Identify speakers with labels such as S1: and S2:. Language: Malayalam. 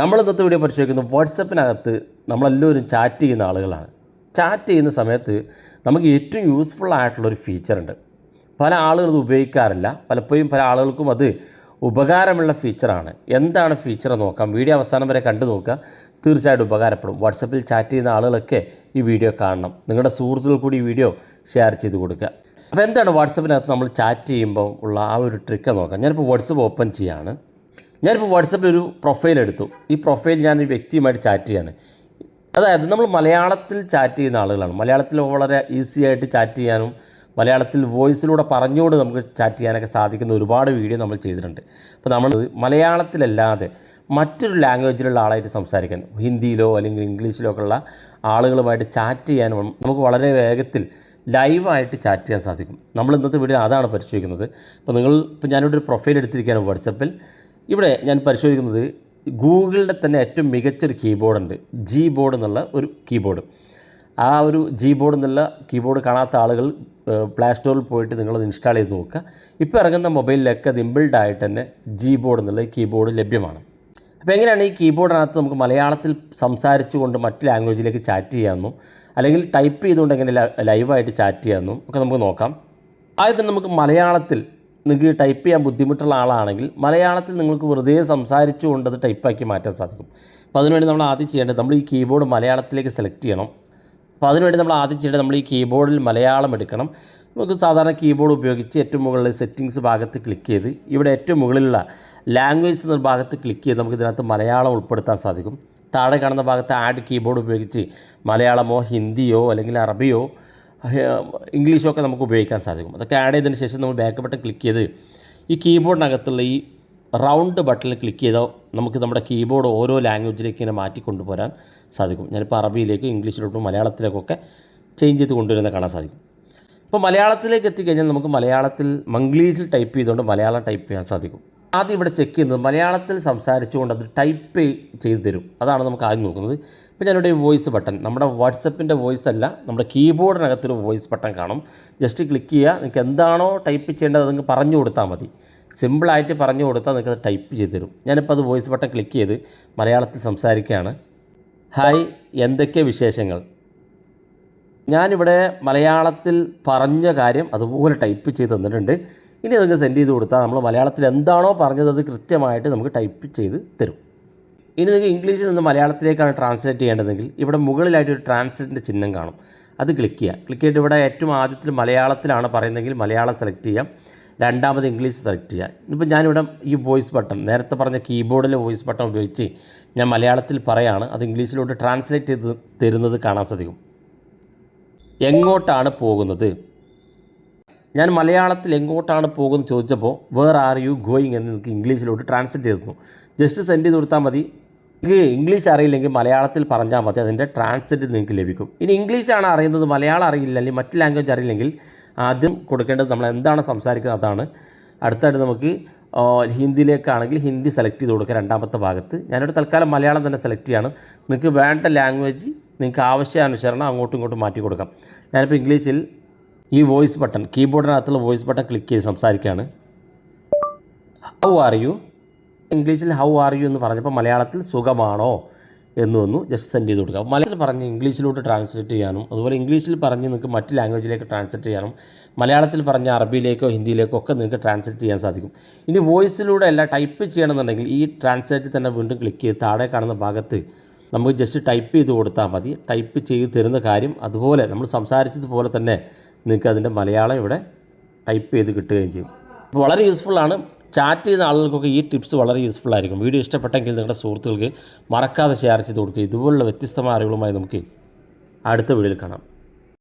S1: നമ്മൾ ഇന്നത്തെ വീഡിയോ പരിശോധിക്കുന്നത് വാട്സപ്പിനകത്ത് നമ്മളെല്ലാവരും ചാറ്റ് ചെയ്യുന്ന ആളുകളാണ്. ചാറ്റ് ചെയ്യുന്ന സമയത്ത് നമുക്ക് ഏറ്റവും യൂസ്ഫുൾ ആയിട്ടുള്ളൊരു ഫീച്ചറുണ്ട് പല ആളുകളും ഇത് ഉപയോഗിക്കാറില്ല. പലപ്പോഴും പല ആളുകൾക്കും അത് ഉപകാരമുള്ള ഫീച്ചറാണ് എന്താണ് ഫീച്ചർ നോക്കാം. വീഡിയോ അവസാനം വരെ കണ്ടു നോക്കുക. തീർച്ചയായിട്ടും ഉപകാരപ്പെടും. വാട്സപ്പിൽ ചാറ്റ് ചെയ്യുന്ന ആളുകളൊക്കെ ഈ വീഡിയോ കാണണം. നിങ്ങളുടെ സുഹൃത്തുക്കൾ കൂടി ഈ വീഡിയോ ഷെയർ ചെയ്ത് കൊടുക്കുക. അപ്പോൾ എന്താണ് വാട്സപ്പിനകത്ത് നമ്മൾ ചാറ്റ് ചെയ്യുമ്പോൾ ഉള്ള ആ ഒരു ട്രിക്ക് നോക്കാം. ഞാനിപ്പോൾ വാട്സപ്പ് ഓപ്പൺ ചെയ്യാണ്. ഞാനിപ്പോൾ വാട്സപ്പിൽ ഒരു പ്രൊഫൈൽ എടുത്തു. ഈ പ്രൊഫൈൽ ഞാൻ ഒരു വ്യക്തിയുമായിട്ട് ചാറ്റ് ചെയ്യാണ്. അതായത് നമ്മൾ മലയാളത്തിൽ ചാറ്റ് ചെയ്യുന്ന ആളുകളാണ്. മലയാളത്തിൽ വളരെ ഈസി ആയിട്ട് ചാറ്റ് ചെയ്യാനും മലയാളത്തിൽ വോയിസിലൂടെ പറഞ്ഞുകൊണ്ട് നമുക്ക് ചാറ്റ് ചെയ്യാനൊക്കെ സാധിക്കുന്ന ഒരുപാട് വീഡിയോ നമ്മൾ ചെയ്തിട്ടുണ്ട്. അപ്പോൾ നമ്മൾ മലയാളത്തിലല്ലാതെ മറ്റൊരു ലാംഗ്വേജിലുള്ള ആളായിട്ട് സംസാരിക്കാൻ ഹിന്ദിയിലോ അല്ലെങ്കിൽ ഇംഗ്ലീഷിലോ ഒക്കെ ഉള്ള ആളുകളുമായിട്ട് ചാറ്റ് ചെയ്യാനും നമുക്ക് വളരെ വേഗത്തിൽ ലൈവായിട്ട് ചാറ്റ് ചെയ്യാൻ സാധിക്കും. നമ്മൾ ഇന്നത്തെ വീഡിയോ അതാണ് പരിശോധിക്കുന്നത്. അപ്പോൾ നിങ്ങൾ ഇപ്പോൾ ഞാനിവിടെ ഒരു പ്രൊഫൈൽ എടുത്തിരിക്കുകയാണ് വാട്സപ്പിൽ ഇവിടെ ഞാൻ പരിശോധിക്കുന്നത് ഗൂഗിളിന്റെ തന്നെ ഏറ്റവും മികച്ചൊരു കീബോർഡ് ഉണ്ട് ജി ബോർഡ് എന്നുള്ള ഒരു കീബോർഡ്. ആ ഒരു ജി ബോർഡ് എന്നുള്ള കീബോർഡ് കാണാത്ത ആളുകൾ പ്ലേ സ്റ്റോറിൽ പോയിട്ട് നിങ്ങളത് ഇൻസ്റ്റാൾ ചെയ്ത് നോക്കുക. ഇപ്പോൾ ഇറങ്ങുന്ന മൊബൈലിലൊക്കെ അത് ഇമ്പിൾഡ് ആയിട്ട് തന്നെ ജി ബോർഡ് എന്നുള്ള കീബോർഡ് ലഭ്യമാണ്. അപ്പോൾ എങ്ങനെയാണ് ഈ കീബോർഡിനകത്ത് നമുക്ക് മലയാളത്തിൽ സംസാരിച്ചുകൊണ്ട് മറ്റ് ലാംഗ്വേജിലേക്ക് ചാറ്റ് ചെയ്യാമെന്നും അല്ലെങ്കിൽ ടൈപ്പ് ചെയ്തുകൊണ്ട് എങ്ങനെ ലൈവായിട്ട് ചാറ്റ് ചെയ്യാമെന്നും ഒക്കെ നമുക്ക് നോക്കാം. ആദ്യം നമുക്ക് മലയാളത്തിൽ നിങ്ങൾക്ക് ടൈപ്പ് ചെയ്യാൻ ബുദ്ധിമുട്ടുള്ള ആളാണെങ്കിൽ മലയാളത്തിൽ നിങ്ങൾക്ക് വെറുതെ സംസാരിച്ചുകൊണ്ട് അത് ടൈപ്പാക്കി മാറ്റാൻ സാധിക്കും. അപ്പോൾ അതിനുവേണ്ടി നമ്മൾ ആദ്യം ചെയ്യേണ്ടത് നമ്മൾ ഈ കീബോർഡ് മലയാളത്തിലേക്ക് സെലക്ട് ചെയ്യണം. അപ്പോൾ അതിനുവേണ്ടി നമ്മൾ ആദ്യം ചെയ്യേണ്ടത് നമ്മൾ ഈ കീബോർഡിൽ മലയാളം എടുക്കണം. നമുക്ക് സാധാരണ കീബോർഡ് ഉപയോഗിച്ച് ഏറ്റവും മുകളിൽ സെറ്റിങ്സ് ഭാഗത്ത് ക്ലിക്ക് ചെയ്ത് ഇവിടെ ഏറ്റവും മുകളിലുള്ള ലാംഗ്വേജ് എന്ന ഭാഗത്ത് ക്ലിക്ക് ചെയ്ത് നമുക്ക് ഇതിനകത്ത് മലയാളം ഉൾപ്പെടുത്താൻ സാധിക്കും. താഴെ കാണുന്ന ഭാഗത്ത് ആഡ് കീബോർഡ് ഉപയോഗിച്ച് മലയാളമോ ഹിന്ദിയോ അല്ലെങ്കിൽ അറബിയോ ഇംഗ്ലീഷോ ഒക്കെ നമുക്ക് ഉപയോഗിക്കാൻ സാധിക്കും. അതൊക്കെ ആഡ് ചെയ്തതിന് ശേഷം നമ്മൾ ബാക്ക് ബട്ടൺ ക്ലിക്ക് ചെയ്ത് ഈ കീബോർഡിനകത്തുള്ള ഈ റൗണ്ട് ബട്ടണിൽ ക്ലിക്ക് ചെയ്താൽ നമുക്ക് നമ്മുടെ കീബോർഡ് ഓരോ ലാംഗ്വേജിലേക്ക് ഇങ്ങനെ മാറ്റി കൊണ്ടുപോരാൻ സാധിക്കും. ഞാനിപ്പോൾ അറബിയിലേക്കും ഇംഗ്ലീഷിലോട്ടും മലയാളത്തിലേക്കൊക്കെ ചേഞ്ച് ചെയ്ത് കൊണ്ടുവരുന്നത് കാണാൻ സാധിക്കും. ഇപ്പോൾ മലയാളത്തിലേക്ക് എത്തിക്കഴിഞ്ഞാൽ നമുക്ക് മലയാളത്തിൽ മംഗ്ലീഷിൽ ടൈപ്പ് ചെയ്തുകൊണ്ട് മലയാളം ടൈപ്പ് ചെയ്യാൻ സാധിക്കും. ആദ്യം ഇവിടെ ചെക്ക് ചെയ്യുന്നത് മലയാളത്തിൽ സംസാരിച്ചുകൊണ്ട് അത് ടൈപ്പ് ചെയ്ത് തരും. അതാണ് നമുക്ക് ആദ്യം നോക്കുന്നത്. ഇപ്പോൾ ഞാനിവിടെ വോയിസ് ബട്ടൺ നമ്മുടെ വാട്സപ്പിന്റെ വോയിസ് അല്ല നമ്മുടെ കീബോർഡിനകത്തൊരു വോയിസ് ബട്ടൺ കാണും. ജസ്റ്റ് ക്ലിക്ക് ചെയ്യുക നിങ്ങൾക്ക് എന്താണോ ടൈപ്പ് ചെയ്യേണ്ടത് നിങ്ങൾക്ക് പറഞ്ഞു കൊടുത്താൽ മതി. സിമ്പിളായിട്ട് പറഞ്ഞു കൊടുത്താൽ നിങ്ങൾക്ക് അത് ടൈപ്പ് ചെയ്ത് തരും. ഞാനിപ്പോൾ അത് വോയിസ് ബട്ടൺ ക്ലിക്ക് ചെയ്ത് മലയാളത്തിൽ സംസാരിക്കുകയാണ്. ഹായ് എന്തൊക്കെ വിശേഷങ്ങൾ? ഞാനിവിടെ മലയാളത്തിൽ പറഞ്ഞ കാര്യം അതുപോലെ ടൈപ്പ് ചെയ്ത് തന്നിട്ടുണ്ട്. ഇനി അതൊക്കെ സെൻഡ് ചെയ്ത് കൊടുത്താൽ നമ്മൾ മലയാളത്തിൽ എന്താണോ പറഞ്ഞത് അത് കൃത്യമായിട്ട് നമുക്ക് ടൈപ്പ് ചെയ്ത് തരും. ഇനി നിങ്ങൾക്ക് ഇംഗ്ലീഷിൽ നിന്ന് മലയാളത്തിലേക്കാണ് ട്രാൻസ്ലേറ്റ് ചെയ്യേണ്ടതെങ്കിൽ ഇവിടെ മുകളിലായിട്ട് ഒരു ട്രാൻസ്ലേറ്റിന്റെ ചിഹ്നം കാണും. അത് ക്ലിക്ക് ചെയ്യുക. ക്ലിക്ക് ചെയ്തിട്ട് ഇവിടെ ഏറ്റവും ആദ്യത്തിൽ മലയാളത്തിലാണ് പറയുന്നതെങ്കിൽ മലയാളം സെലക്ട് ചെയ്യാം. രണ്ടാമത് ഇംഗ്ലീഷ് സെലക്ട് ചെയ്യുക. ഇപ്പം ഞാനിവിടെ ഈ വോയിസ് ബട്ടൺ നേരത്തെ പറഞ്ഞ കീബോർഡിലെ വോയിസ് ബട്ടൺ ഉപയോഗിച്ച് ഞാൻ മലയാളത്തിൽ പറയാണ്. അത് ഇംഗ്ലീഷിലോട്ട് ട്രാൻസ്ലേറ്റ് ചെയ്ത് തരുന്നത് കാണാൻ സാധിക്കും. എങ്ങോട്ടാണ് പോകുന്നത്? ഞാൻ മലയാളത്തിൽ എങ്ങോട്ടാണ് പോകുന്നത് ചോദിച്ചപ്പോൾ വേർ ആർ യു ഗോയിങ് എന്ന് നിങ്ങൾക്ക് ഇംഗ്ലീഷിലോട്ട് ട്രാൻസ്ലേറ്റ് ചെയ്തു ജസ്റ്റ് സെൻഡ് ചെയ്ത് കൊടുത്താൽ മതി. നിങ്ങൾക്ക് ഇംഗ്ലീഷ് അറിയില്ലെങ്കിൽ മലയാളത്തിൽ പറഞ്ഞാൽ മതി. അതിന്റെ ട്രാൻസ്ലേറ്റ് നിങ്ങൾക്ക് ലഭിക്കും. ഇനി ഇംഗ്ലീഷാണ് അറിയുന്നത്. മലയാളം അറിയില്ല. അല്ലെങ്കിൽ മറ്റ് ലാംഗ്വേജ് അറിയില്ലെങ്കിൽ ആദ്യം കൊടുക്കേണ്ടത് നമ്മൾ എന്താണ് സംസാരിക്കുന്നത് അതാണ്. അടുത്തായിട്ട് നമുക്ക് ഹിന്ദിയിലേക്കാണെങ്കിൽ ഹിന്ദി സെലക്ട് ചെയ്ത് കൊടുക്കുക രണ്ടാമത്തെ ഭാഗത്ത്. ഞാനിവിടെ തൽക്കാലം മലയാളം തന്നെ സെലക്ട് ചെയ്യാണ്. നിങ്ങൾക്ക് വേണ്ട ലാംഗ്വേജ് നിങ്ങൾക്ക് ആവശ്യാനുസരണം അങ്ങോട്ടും ഇങ്ങോട്ടും മാറ്റി കൊടുക്കാം. ഞാനിപ്പോൾ ഇംഗ്ലീഷിൽ ഈ വോയിസ് ബട്ടൺ കീബോർഡിനകത്തുള്ള വോയിസ് ബട്ടൺ ക്ലിക്ക് ചെയ്ത് സംസാരിക്കുകയാണ്. ഹൗ ആർ യു ഇംഗ്ലീഷിൽ ഹൗ ആർ യു എന്ന് പറഞ്ഞപ്പോൾ മലയാളത്തിൽ സുഖമാണോ എന്ന് വന്നു. ജസ്റ്റ് സെൻഡ് ചെയ്ത് കൊടുക്കുക. മലയാളത്തിൽ പറഞ്ഞ് ഇംഗ്ലീഷിലോട്ട് ട്രാൻസ്ലേറ്റ് ചെയ്യാനും അതുപോലെ ഇംഗ്ലീഷിൽ പറഞ്ഞ് നിങ്ങൾക്ക് മറ്റ് ലാംഗ്വേജിലേക്ക് ട്രാൻസ്ലേറ്റ് ചെയ്യാനും മലയാളത്തിൽ പറഞ്ഞ അറബിയിലേക്കോ ഹിന്ദിയിലേക്കോ ഒക്കെ നിങ്ങൾക്ക് ട്രാൻസ്ലേറ്റ് ചെയ്യാൻ സാധിക്കും. ഇനി വോയിസിലൂടെ അല്ല ടൈപ്പ് ചെയ്യണമെന്നുണ്ടെങ്കിൽ ഈ ട്രാൻസ്ലേറ്റ് തന്നെ വീണ്ടും ക്ലിക്ക് ചെയ്ത് താഴെ കാണുന്ന ഭാഗത്ത് നമുക്ക് ജസ്റ്റ് ടൈപ്പ് ചെയ്ത് കൊടുത്താൽ മതി. ടൈപ്പ് ചെയ്ത് തരുന്ന കാര്യം അതുപോലെ നമ്മൾ സംസാരിച്ചതുപോലെ തന്നെ നിങ്ങൾക്ക് അതിന്റെ മലയാളം ഇവിടെ ടൈപ്പ് ചെയ്ത് കിട്ടുകയും ചെയ്യും. വളരെ യൂസ്ഫുള്ളാണ് ചാറ്റ് ചെയ്യുന്ന ആളുകൾക്കൊക്കെ ഈ ടിപ്സ് വളരെ യൂസ്ഫുൾ ആയിരിക്കും. വീഡിയോ ഇഷ്ടപ്പെട്ടെങ്കിൽ നിങ്ങളുടെ സുഹൃത്തുക്കൾക്ക് മറക്കാതെ ഷെയർ ചെയ്ത് കൊടുക്കുക. ഇതുപോലുള്ള വ്യത്യസ്തമായ അറിവുകളുമായി നമുക്ക് അടുത്ത വീഡിയോയിൽ കാണാം.